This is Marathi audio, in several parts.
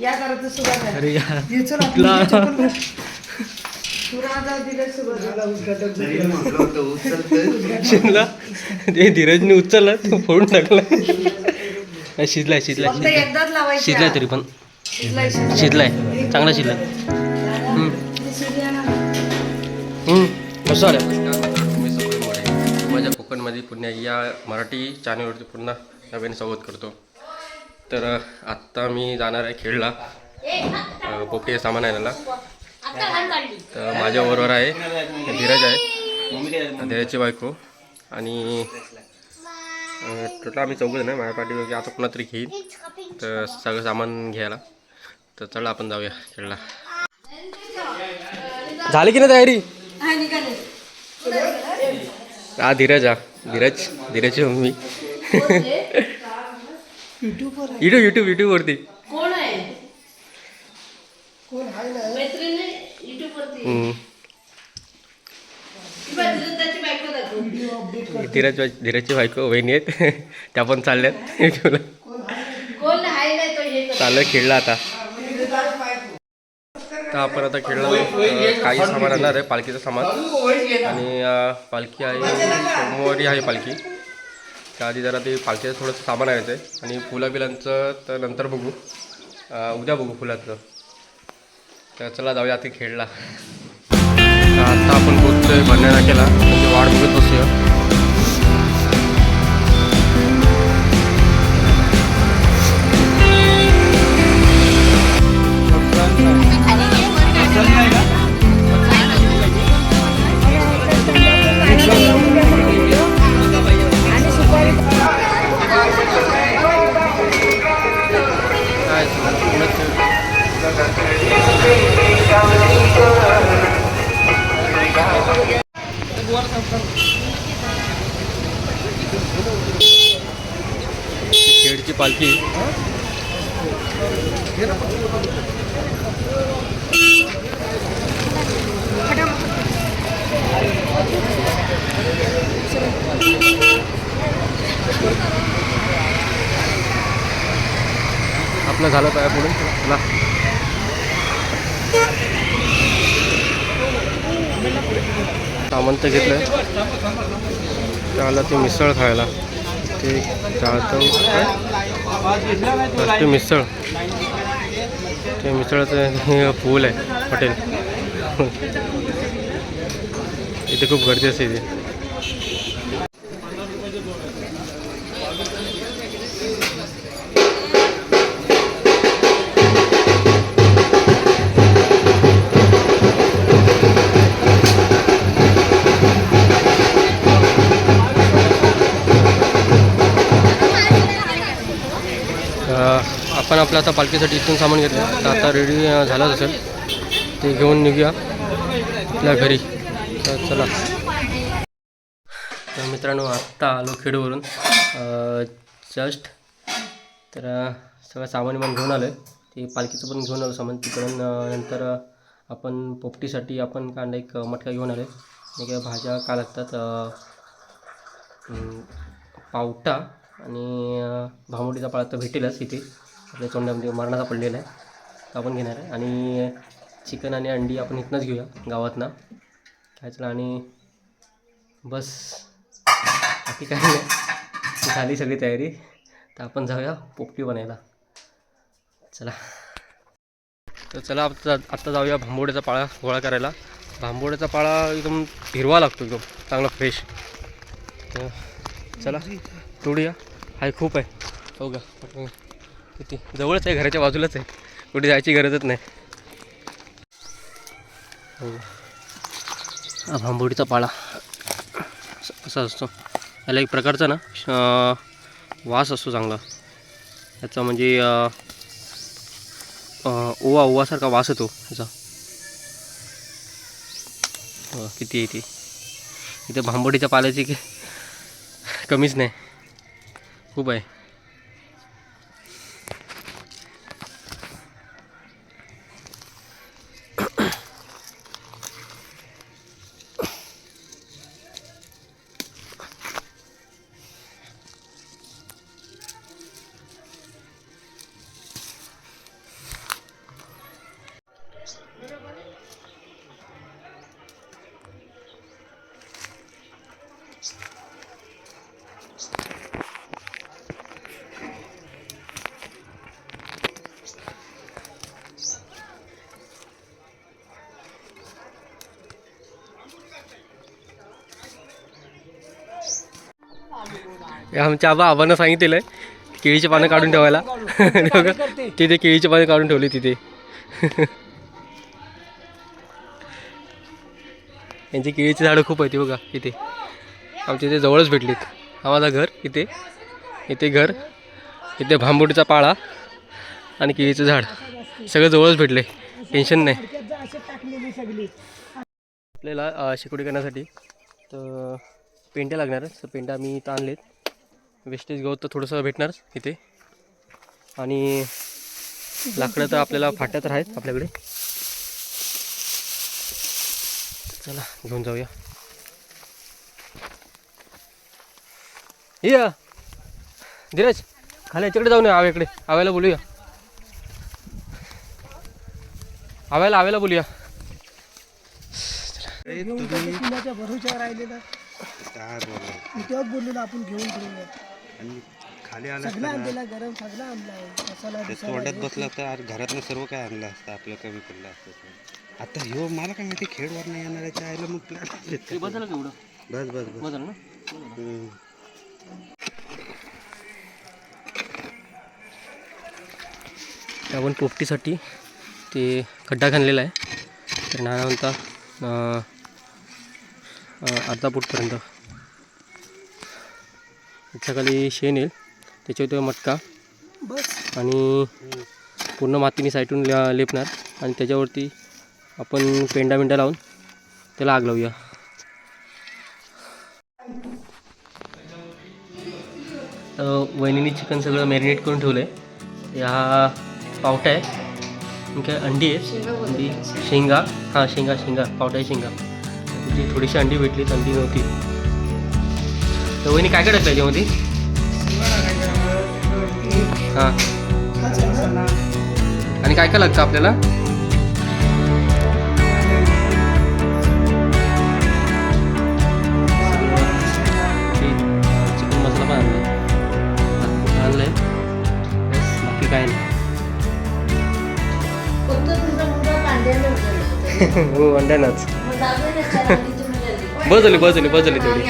या घराचं. शिजला. ते धीरजने उचलला तो फोडून टाकला. शिजलाय शिजलाय. फक्त शिजलाय. एकदाच लावायचं शिजलाय तरी पण. शिजलाय, चांगला शिजलाय. कसं आलं माझ्या कोकणमध्ये पुन्हा या मराठी चॅनलवरती पुन्हा नवीन स्वागत करतो. तर आत्ता मी जाणार आहे खेळला. अ, पोपटी सामान आणायला. तर माझ्या बरोबर आहे धीरज आहे धीरजची बायको. आणि टोटल आम्ही चौघ जण आहे माझ्या पाठी आता पुन्हा तरी घेईन तर सगळं सामान घ्यायला. तर चला आपण जाऊया खेळला झाली की नाही तयारी? हा, हा धीरज हा. धीरज धीरजची मम्मी. युट्यूबवर आहे. युट्यूब युट्यूब युट्यूबवरती कोण आहे? कोण ना? मैत्रिणी. धीरज धीरजची बायको वहिनी आहेत. त्या पण चालल्यात. युट्यूबला कोण हाय नाही तो हे कर चाललं खेळला आता. तर आपण आता खेळलो काही सामान आणणार आहे पालखीचं सामान. आणि पालखी आहे सोमवारी आहे पालखी. त्याआधी जरा ते पालखीचं थोडंसं सामान आणायचं आहे आणि फुला बिलांचं तर नंतर बघू. उद्या बघू फुलाचं. तर चला जाऊया आता खेळला आता आपण पोचतोय भरण्या केला. म्हणजे वाट बघत बसूया. झालं पाया पुढे. चला. सामान तर घेतलं त्याला ते मिसळ खायला. ते चालतं ते मिसळ. ते मिसळचं फूल आहे. हॉटेल. इथे खूप गर्दी असते इथे. आपलं आता पालखीसाठी इथून सामान घेतलं. तर आता रेडी झालाच असेल. ते घेऊन निघूया. आपल्या घरी. तर चला. तर मित्रांनो आत्ता आलो खेडवरून. जस्ट तर सगळं सामान पण घेऊन आलं आहे ते पालखीचं पण घेऊन आलो सामान. तिकडून नंतर आपण पोपटीसाठी आपण कांदा एक मटका घेऊन आलो आहे काय भाज्या काय लागतात पावटा आणि भांबोडीचा पाळा तर भेटेलच इथे. आपल्या तोंडामध्ये मरणाचा पडलेला आहे तो आपण घेणार आहे. आणि चिकन आणि अंडी आपण इथनंच घेऊया गावातनं. काय चला आणि बस. बाकी काही नाही. झाली सगळी तयारी. तर आपण जाऊया पोपटी बनायला. चला. तर चला आता आत्ता जाऊया भांबोड्याचा पाळा गोळा करायला. भांबोड्याचा पाळा एकदम हिरवा लागतो एकदम चांगला फ्रेश तर चला तोडूया. हाय खूप आहे. हो का पटकन. किती? जवळच आहे घराच्या बाजूलाच आहे. कुठे जायची गरजच नाही. हो भांबोडीचा पाळा असा- असतो. याला एक प्रकारचा ना वास असतो चांगला. याचा म्हणजे ओवा ओवासारखा वास येतो ह्याचा हो, किती आहे ती? इथे भांबोडीच्या पाल्याची कमीच नाही. खूप आहे. आमच्या आबा आबांना सांगितलेलं आहे केळीची पानं काढून ठेवायला. तिथे केळीची पानं काढून ठेवली तिथे. यांची केळीची झाडं खूप आहेत बघा इथे. आमच्या इथे जवळच भेटलीत. हा माझा घर इथे. इथे घर इथे भांबुडीचा पाळा आणि केळीचं झाड. सगळं जवळच भेटले. टेन्शन नाही. आपल्याला अ, शेकोटी करण्यासाठी तर पेंट्या लागणार तर पेंट्या आम्ही इथं आणलेत. वेस्टेज गवत तर थोडंसं भेटणार इथे. आणि लाकडं तर आपल्याला फाट्या तर आहेत आपल्याकडे. चला घेऊन जाऊया. या. धीरज खाली याच्याकडे जाऊ नये आव्याकडे आव्याला बोलूया. आव्याला आव्याला बोलूया. राहिलेला. काय आपण घेऊन आणि खाली आला सगळं आणलेला गरम सगळं आणलाय. मसाला ते बिसाला तोंडात बसला तर घरातलं सर्व काय आणलं असतं आपलं कमी पडलं असतं ते. आता ह्यो मला काय माहिती खेडवर नाही येणार याच्या आईला मग प्लॅन बस केवढं बस बस बस. ना? हम्म. ते आपण पोपटीसाठी ते खड्डा खणलेला आहे. तर नाना म्हणता अं, अं, अर्धा फूटपर्यंत. त्याच्याखाली शेण येईल त्याच्यावर तो मटका बस. आणि पूर्ण मातीने साईटून लेपणार. आणि त्याच्यावरती आपण पेंडा बिंडा लावून त्याला आग लावूया. वहिनीने चिकन सगळं मॅरिनेट करून ठेवलं आहे हा पावटा आहे. काय अंडी आहे. अंडी शेंगा. हां शेंगा शेंगा. पावटा आहे शेंगा. त्याची थोडीशी अंडी भेटली अंडी नव्हती. तर वहिनी काय काय टाकलं याच्यामध्ये हां. आणि काय काय लागतं आपल्याला? चिकन मसाला पण बाकी काय नाही. कांद्याने उचलला. हो अंड्यानंच झाली बस झाली तेवढी.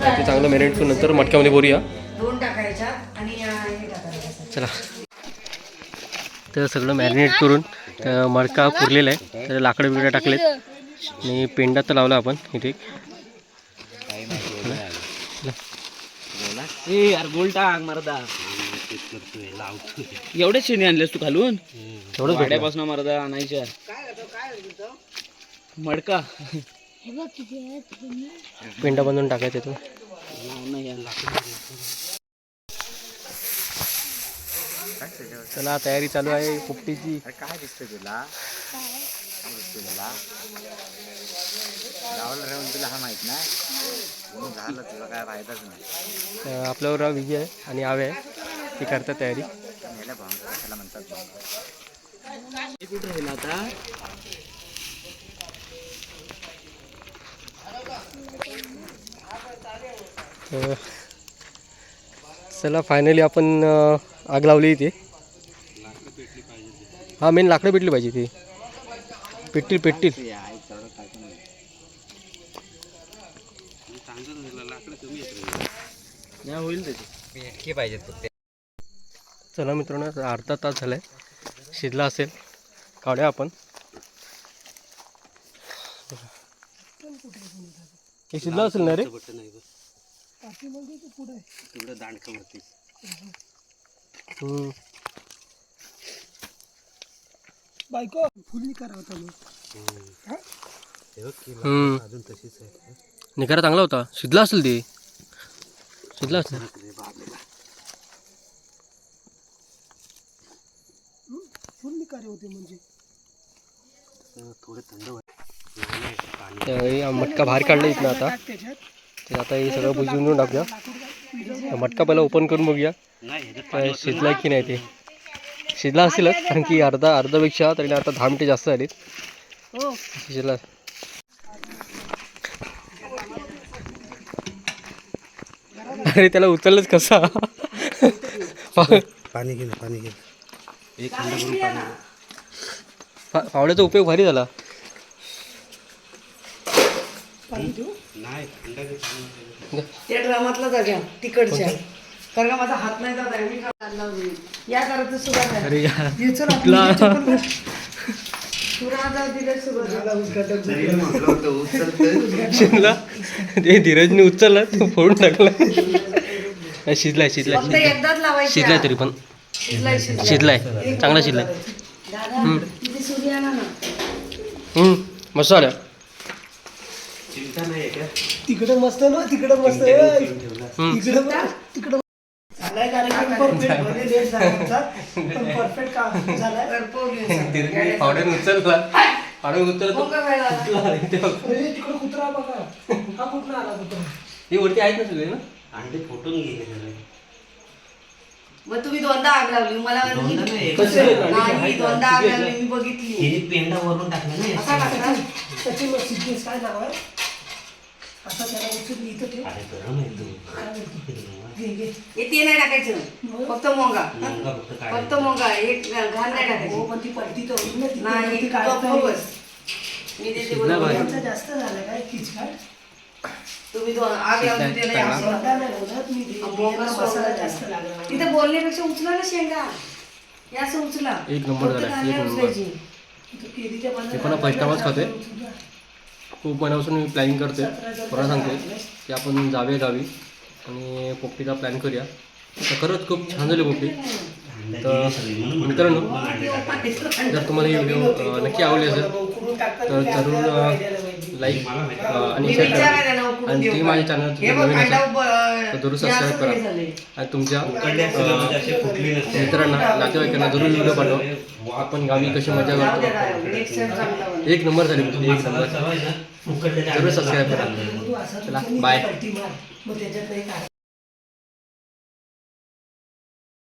ते चांगलं मॅरिनेट करून नंतर मटक्यामध्ये भरूया दोन टाकायच्या आणि अं, हे टाकायचं. चला. तर सगळं मॅरिनेट करून मडका पुरलेला आहे. तर लाकडं बिकडं टाकलेत. आणि पेंडा तर लावला आपण इथे. ए यार गोल टाक मरदा. शेणी आणलेस तू घालून भेटलं. वाड्यापासून मरदा आणायच्या. मडका. पेंडा बांधून टाकायचा तो. चला तयारी चालू आहे पोपटीची काय दिसतंय तुला काय दिसतंय तुला गावाला राहून तुला हा माहीत नाही म्हणून झालं तुला काय फायदाच नाही आपल्यावर विजय आहे आणि आवे आहे. ती करतात तयारी. याला भांग त्याला म्हणतात भांग कुठं राहिलं आता? तर चला फायनली आपण आग लावली इथे. हा मेन लाकडं पेटली पाहिजे ती पेटतील पेटतील. होईल चला मित्रांनो अर्धा तास झाला आहे शिजला असेल. काढूया आपण. हे शिजला असेल ना रे? तिकडं दांडकावरती हम्म. बायको फुलणी करा होता मग. हम्म. अजून तशीच आहे. निकारा चांगला होता. शिजला असेल ते. शिजला असेल. करे होते म्हणजे. थोडं थंड त्यावेळी हा मटका बाहेर काढला इथनं आता. टाक त्याच्यात. तर आता हे सगळं बुजवून टाकूया. मटका पहिला ओपन करून बघूया. काय शिजला की नाही ते. शिजला असेलच कारण की अर्धा अर्धापेक्षा तरी आता दहा मिनिटे जास्त झालीत. शिजला. अरे त्याला उचललंच कसा? पाणी घे ना पाणी घे एक थंड करून पाणी घे. फा- फावड्याचा उपयोग भारी झाला पाणी देऊ नाही अंड्याचं पाणी त्या ड्रामातला जाग्या तिकडच्या कारण का माझा हात नाही जात आहे मी काढला. या करायचं सुरुवात आहे. अरे यार हे चल आपण कुठला? इथे चप्पल घाल. सुराजा दिले सुरुवात झाला उद्घाटन शिजला ते धीरजने उचलला तो फोडून टाकला. शिजलाय शिजलाय. शिजलाय एकदाच लावायची शिजलाय तरी पण. शिजलाय चांगला शिजलाय. मस्त आल्या चिंता नाही आहे का? तिकडे मस्त ना तिकडे मस्त. तिकडे तिकडे झालाय कार्यक्रम परफेक्ट भले लेट झाला होता, पण परफेक्ट काम झालाय. उचलला. पावड्याने उचलला आला? तो अरे तेव्हा- अरे तिकडे कुत्रा बघा. हा कुठं आला कुत्रा हे वरती आहेत ना सगळे ना? अंडे फुटून गेले सगळे. मग तुम्ही दोनदा आग लावली. मला दोनदा नाही, एकच कसे? नाही दोनदा आग लावली मी बघितली. हिने पेंडा वरून टाकला ना त्याची मग सिद्धेश काय नाव आहे? आता त्याला उचलली इथं ठेव. अरे गरम आहे तू काय म्हणतो? घे घे हे ते नाही टाकायचं. फक्त मोंगा. मुंगा फक्त फक्त काढायचा. मोंगा. एक घाण नाही हो टाकायची. पण ती पलटी तर होईल ना ती नाही पलटी गप्प काढता हो येईल. बस मी देते शिजला बरोबर. बाई. त्यांचं जास्त झालं काय? किचकाट? तुम्ही दोन आग लावून दिले नाही असं. स्वतः नाही बोलत मी दे- मोंगा मला मसाला सोडला जास्त लागला तिथे बोलण्यापेक्षा उचला ना शेंगा. हे असं उचला. एक नंबर फक्त झाला, नंबर. उचलायची. केळीच्या ते पण फर्स्ट टाइमच खातोय? खूप महिन्यापासून मी प्लॅनिंग करतोय कोणाला सांगतोय की आपण जाऊया गावी आणि पोपटीचा प्लॅन करूया तर खरंच खूप छान झाली पोपटी तर मित्रांनो जर तुम्हाला ही व्हिडिओ नक्की आवडली असेल तर ते जरूर. लाईक आणि शेअर करा आणि ती? माझ्या चॅनल नवीन असेल तर जरूर सबस्क्राईब करा. आणि तुमच्या म्हणजे. मित्रांना नातेवाईकांना जरूर व्हिडिओ पाठवा आपण गावी कशी मजा करतो. एक नंबर झाली पोपटी, एक नंबर. सर्व सबस्क्राईब करा. चला बाय